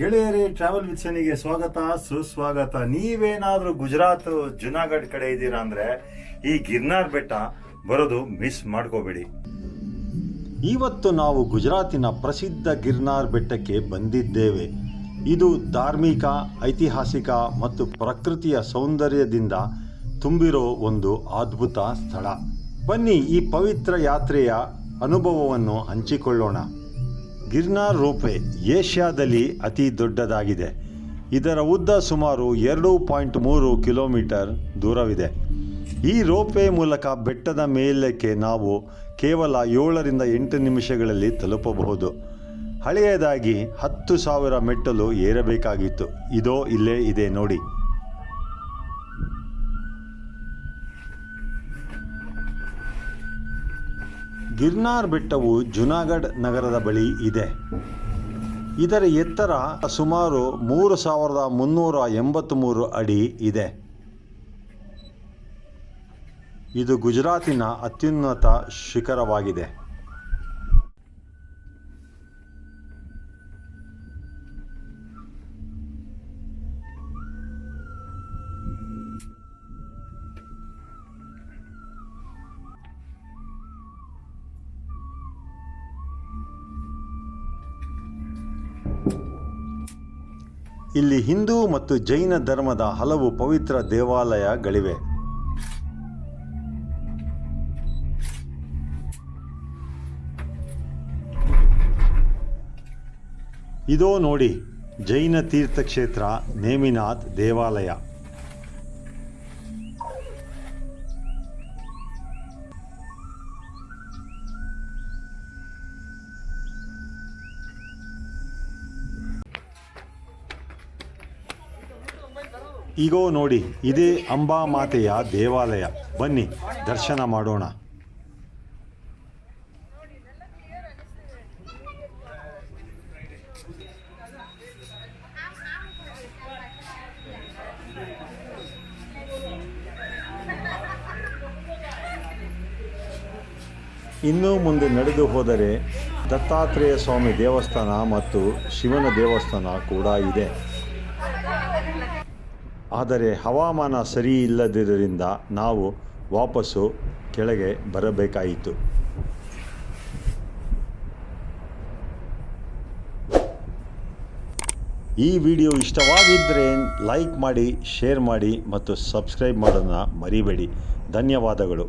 ಗೆಳೆಯರೇ travel with ಸನಿಗೆ ಸ್ವಾಗತ, ಸುಸ್ವಾಗತ. ನೀವೇನಾದರೂ ಗುಜರಾತ್ ಜುನಾಗಢ್ ಕಡೆ ಇದ್ದೀರಾ ಅಂದರೆ ಈ ಗಿರ್ನಾರ್ ಬೆಟ್ಟ ಬರೋದು ಮಿಸ್ ಮಾಡ್ಕೋಬೇಡಿ. ಇವತ್ತು ನಾವು ಗುಜರಾತಿನ ಪ್ರಸಿದ್ಧ ಗಿರ್ನಾರ್ ಬೆಟ್ಟಕ್ಕೆ ಬಂದಿದ್ದೇವೆ. ಇದು ಧಾರ್ಮಿಕ, ಐತಿಹಾಸಿಕ ಮತ್ತು ಪ್ರಕೃತಿಯ ಸೌಂದರ್ಯದಿಂದ ತುಂಬಿರೋ ಒಂದು ಅದ್ಭುತ ಸ್ಥಳ. ಬನ್ನಿ ಈ ಪವಿತ್ರ ಯಾತ್ರೆಯ ಅನುಭವವನ್ನು ಹಂಚಿಕೊಳ್ಳೋಣ. ಗಿರ್ನಾರ್ ರೋಪೆ ಏಷ್ಯಾದಲ್ಲಿ ಅತಿ ದೊಡ್ಡದಾಗಿದೆ. ಇದರ ಉದ್ದ ಸುಮಾರು ಎರಡು ಪಾಯಿಂಟ್ ಮೂರು ಕಿಲೋಮೀಟರ್ ದೂರವಿದೆ. ಈ ರೋಪೇ ಮೂಲಕ ಬೆಟ್ಟದ ಮೇಲಕ್ಕೆ ನಾವು ಕೇವಲ ಏಳರಿಂದ ಎಂಟು ನಿಮಿಷಗಳಲ್ಲಿ ತಲುಪಬಹುದು. ಹಳೆಯದಾಗಿ ಹತ್ತು ಸಾವಿರ ಮೆಟ್ಟಲು ಏರಬೇಕಾಗಿತ್ತು. ಇದೋ ಇಲ್ಲೇ ಇದೆ ನೋಡಿ. ಗಿರ್ನಾರ್ ಬೆಟ್ಟವು ಜುನಾಗಢ್ ನಗರದ ಬಳಿ ಇದೆ. ಇದರ ಎತ್ತರ ಸುಮಾರು ಮೂರು ಸಾವಿರದ ಮುನ್ನೂರ ಎಂಬತ್ತ್ಮೂರು ಅಡಿ ಇದೆ. ಇದು ಗುಜರಾತಿನ ಅತ್ಯುನ್ನತ ಶಿಖರವಾಗಿದೆ. ಇಲ್ಲಿ ಹಿಂದೂ ಮತ್ತು ಜೈನ ಧರ್ಮದ ಹಲವು ಪವಿತ್ರ ದೇವಾಲಯಗಳಿವೆ. ಇದೋ ನೋಡಿ ಜೈನ ತೀರ್ಥಕ್ಷೇತ್ರ ನೇಮಿನಾಥ್ ದೇವಾಲಯ. ಈಗೋ ನೋಡಿ, ಇದೇ ಅಂಬಾ ಮಾತೆಯ ದೇವಾಲಯ. ಬನ್ನಿ, ದರ್ಶನ ಮಾಡೋಣ. ಇನ್ನೂ ಮುಂದೆ ನಡೆದು ಹೋದರೆ ದತ್ತಾತ್ರೇಯ ಸ್ವಾಮಿ ದೇವಸ್ಥಾನ ಮತ್ತು ಶಿವನ ದೇವಸ್ಥಾನ ಕೂಡ ಇದೆ. ಆದರೆ ಹವಾಮಾನ ಸರಿ ಇಲ್ಲದಿದ್ದರಿಂದ ನಾವು ವಾಪಸ್ಸು ಕೆಳಗೆ ಬರಬೇಕಾಯಿತು. ಈ ವಿಡಿಯೋ ಇಷ್ಟವಾಗಿದ್ದರೆ ಲೈಕ್ ಮಾಡಿ, ಶೇರ್ ಮಾಡಿ ಮತ್ತು ಸಬ್ಸ್ಕ್ರೈಬ್ ಮಾಡೋದನ್ನ ಮರಿಬೇಡಿ. ಧನ್ಯವಾದಗಳು.